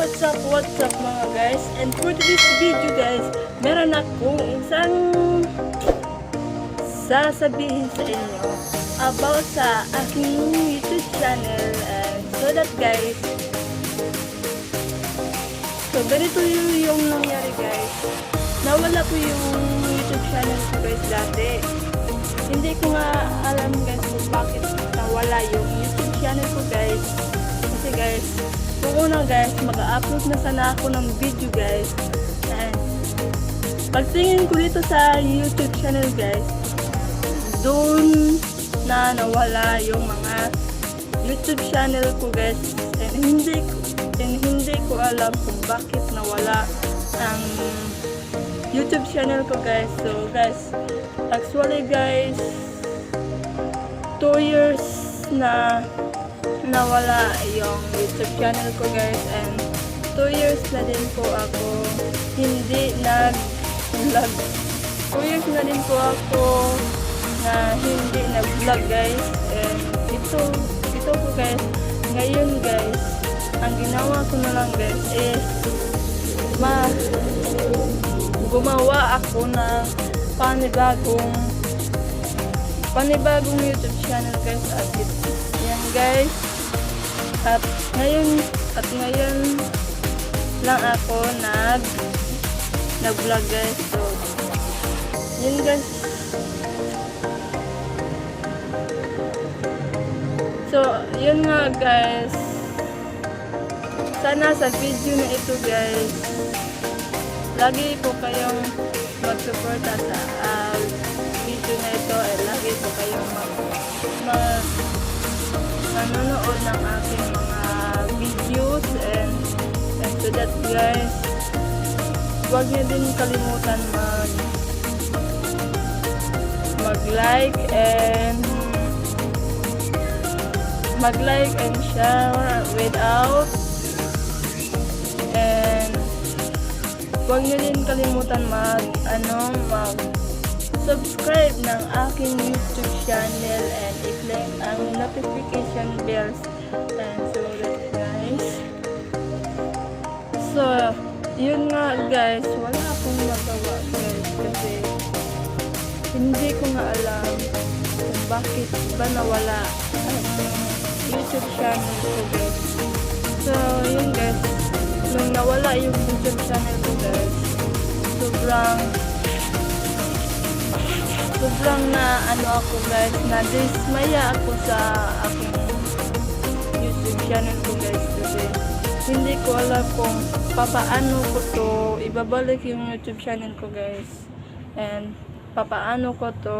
What's up, what's up mga guys? And for this video guys, meron akong isang sasabihin sa inyo about sa aking YouTube channel. And so that guys, so ganito yung, yung nangyari guys. Nawala ko yung YouTube channel ko guys dati. Hindi ko nga alam guys kung bakit nawala yung YouTube channel ko guys. Kasi guys, una guys, mag-upload na sana ako ng video guys. And pagtingin ko dito sa YouTube channel guys, doon na nawala yung mga YouTube channel ko guys. And hindi and hindi ko alam kung bakit nawala ang YouTube channel ko guys. So guys, actually guys, 2 years na nawala yung YouTube channel ko guys and 2 years na din po ako hindi nag-vlog. 2 years na din po ako na hindi nag-vlog guys and ito, ito po guys, ngayon guys, ang ginawa ko na lang guys is ma gumawa ako ng panibagong panibagong YouTube channel guys at ito, guys. At ngayon at ngayon lang ako nag nag vlog guys. So yun guys. So yun nga guys. Sana sa video na ito guys lagi po kayong magsuporta sa ah, video na ito at lagi po kayong mag, mag nanonood ng aking mga videos and, and to that guys huwag niyo din kalimutan mag mag like and mag like and share without and huwag niyo din kalimutan mag ano mag subscribe ng aking YouTube channel and i-click ang notification bells. And so guys. So yun nga guys. Wala akong magawa guys kasi hindi ko nga alam kung bakit ba nawala ang YouTube channel ko guys. So yun guys. Nung nawala yung YouTube channel ko guys sobrang sobrang na ano ako guys na dismaya ako sa aking YouTube channel ko guys kasi hindi ko alam kung papaano ko to ibabalik yung YouTube channel ko guys. And papaano ko to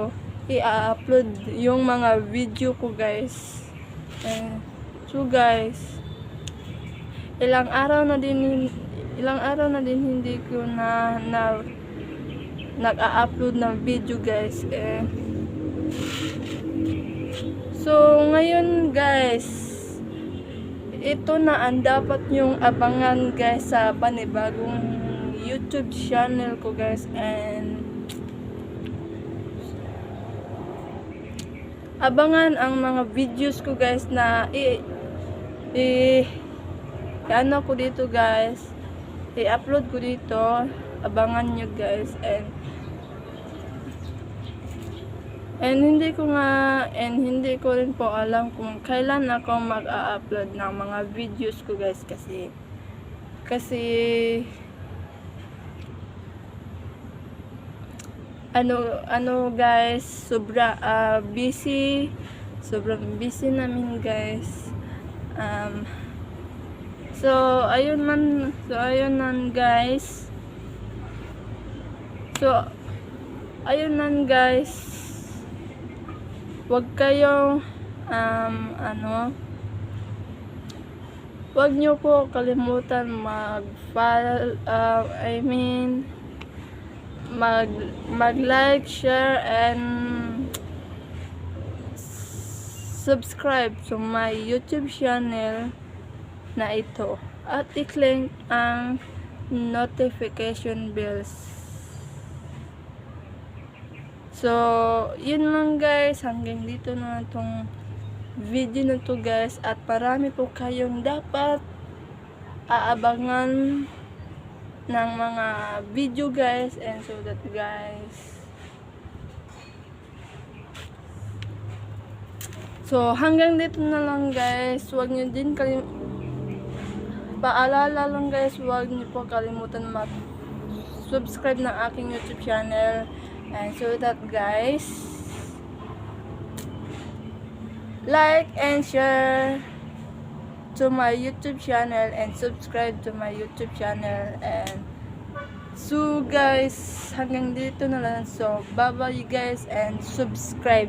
i-upload yung mga video ko guys. And so guys ilang araw na din ilang araw na din hindi ko na na nag-a-upload ng video guys eh. So ngayon guys ito na ang dapat yung abangan guys sa panibagong YouTube channel ko guys and abangan ang mga videos ko guys na i, i ano ko dito guys i-upload ko dito abangan nyo guys and and hindi ko nga and hindi ko rin po alam kung kailan ako mag-a-upload ng mga videos ko guys kasi kasi ano ano guys sobra ah, busy sobrang busy namin guys. Um so ayun man so ayun man guys. So ayun man guys wag kayong um ano wag nyo po kalimutan mag uh, I mean mag mag like share and subscribe to my YouTube channel na ito. At i-click ang notification bells so yun lang guys hanggang dito na itong video na to guys at marami po kayong dapat aabangan ng mga video guys and so that guys So hanggang dito na lang guys. Huwag niyo din kalim Paalala lang guys, huwag niyo po kalimutan mag subscribe ng aking YouTube channel. And so that guys like and share to my YouTube channel and subscribe to my YouTube channel. And so guys hanggang dito na lang. So bye bye you guys and subscribe